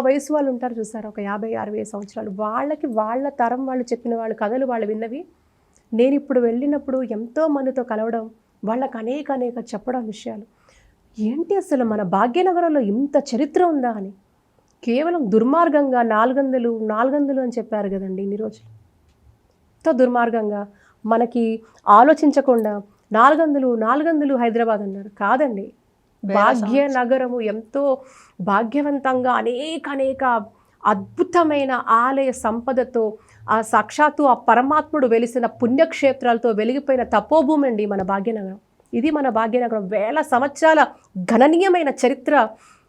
వయసు వాళ్ళు ఉంటారు చూసారు? ఒక యాభై అరవై సంవత్సరాలు. వాళ్ళకి వాళ్ళ తరం వాళ్ళు చెప్పిన వాళ్ళ కథలు వాళ్ళు విన్నవి. నేను ఇప్పుడు వెళ్ళినప్పుడు ఎంతో మందితో కలవడం వాళ్ళకు అనేక అనేక చెప్పడం విషయాలు. ఏంటి అసలు మన భాగ్యనగరంలో ఇంత చరిత్ర ఉందా అని? కేవలం దుర్మార్గంగా నాలుగొందలు నాలుగొందలు అని చెప్పారు కదండి ఇన్ని రోజులు. ఎంతో దుర్మార్గంగా మనకి ఆలోచించకుండా నాలుగొందలు నాలుగొందలు హైదరాబాద్ అన్నారు. కాదండి. భాగ్యనగరము ఎంతో భాగ్యవంతంగా అనేక అనేక అద్భుతమైన ఆలయ సంపదతో ఆ సాక్షాత్తు ఆ పరమాత్ముడు వెలిసిన పుణ్యక్షేత్రాలతో వెలిగిపోయిన తపోభూమి అండి మన భాగ్యనగరం. ఇది మన భాగ్యనగరం. వేల సంవత్సరాల గణనీయమైన చరిత్ర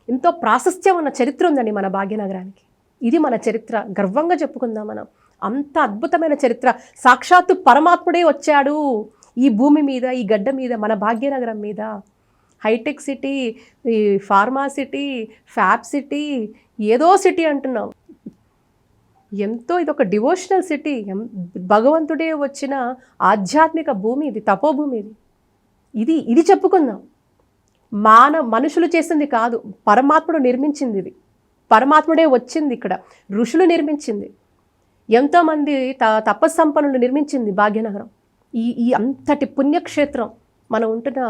ఎంతో ప్రాశస్త్యం ఉన్న చరిత్ర ఉందండి మన భాగ్యనగరానికి. ఇది మన చరిత్ర. గర్వంగా చెప్పుకుందాం మనం. అంత అద్భుతమైన చరిత్ర. సాక్షాత్తు పరమాత్ముడే వచ్చాడు ఈ భూమి మీద ఈ గడ్డ మీద మన భాగ్యనగరం మీద. హైటెక్ సిటీ ఈ ఫార్మా సిటీ ఫ్యాబ్ సిటీ ఏదో సిటీ అంటున్నాం. ఎంతో ఇది ఒక డివోషనల్ సిటీ. భగవంతుడే వచ్చిన ఆధ్యాత్మిక భూమి ఇది తపోభూమి ఇది. ఇది ఇది చెప్పుకుందాం. మాన మనుషులు చేసింది కాదు పరమాత్ముడు నిర్మించింది ఇది. పరమాత్ముడే వచ్చింది ఇక్కడ ఋషులు నిర్మించింది. ఎంతోమంది త తపస్సంపన్నులు నిర్మించింది భాగ్యనగరం. ఈ ఈ అంతటి పుణ్యక్షేత్రం. మనం ఉంటున్న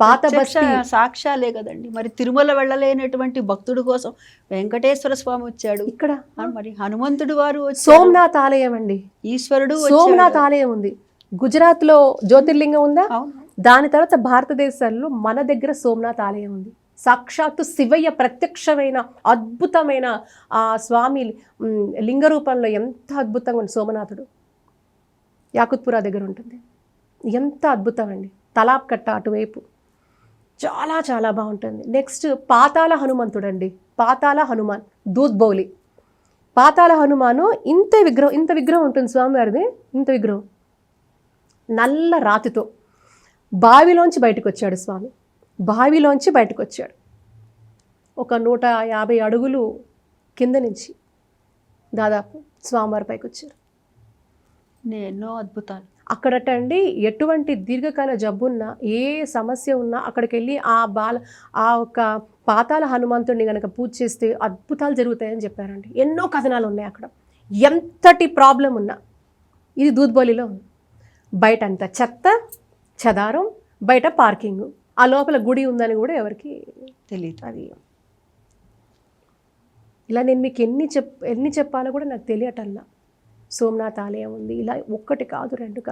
పాత బస్తీ సాక్ష్యాలే కదండి. మరి తిరుమల వెళ్ళలేనటువంటి భక్తుడి కోసం వెంకటేశ్వర స్వామి వచ్చాడు. ఇక్కడ మరి హనుమంతుడు వారు సోమనాథ్ ఆలయం అండి. ఈశ్వరుడు. సోమనాథ్ ఆలయం ఉంది. గుజరాత్లో జ్యోతిర్లింగం ఉందా? దాని తర్వాత భారతదేశంలో మన దగ్గర సోమనాథ్ ఆలయం ఉంది. సాక్షాత్తు శివయ్య ప్రత్యక్షమైన అద్భుతమైన ఆ స్వామి లింగ రూపంలో ఎంత అద్భుతంగా ఉంది సోమనాథుడు. యాకుత్పురా దగ్గర ఉంటుంది. ఎంత అద్భుతం అండి. తలాప్ కట్ట అటువైపు. చాలా చాలా బాగుంటుంది. నెక్స్ట్ పాతాల హనుమంతుడు అండి పాతాల హనుమాన్ దూద్బౌలి పాతాల హనుమాను ఇంత విగ్రహం ఇంత విగ్రహం ఉంటుంది స్వామివారిది ఇంత విగ్రహం. నల్ల రాతితో బావిలోంచి బయటకు వచ్చాడు స్వామి. బావిలోంచి బయటకు వచ్చాడు ఒక నూట యాభై అడుగులు కింద నుంచి దాదాపు స్వామివారి పైకి వచ్చారు ఎన్నో అద్భుతాలు అక్కడటండి ఎటువంటి దీర్ఘకాల జబ్బున్నా ఏ సమస్య ఉన్నా అక్కడికి వెళ్ళి ఆ బాల ఆ ఒక పాతాల హనుమంతుడిని కనుక పూజ చేస్తే అద్భుతాలు జరుగుతాయని చెప్పారండి. ఎన్నో కథనాలు ఉన్నాయి అక్కడ. ఎంతటి ప్రాబ్లం ఉన్నా ఇది దూద్బోలిలో ఉంది. బయట అంత చెత్త చెదారం బయట పార్కింగ్. ఆ లోపల గుడి ఉందని కూడా ఎవరికి తెలియదు అది ఇలా నేను మీకు ఎన్ని చెప్ ఎన్ని చెప్పాలో కూడా నాకు తెలియటల్లా సోమనాథ్ ఆలయం ఉంది. ఇలా ఒక్కటి కాదు రెండు కాదు.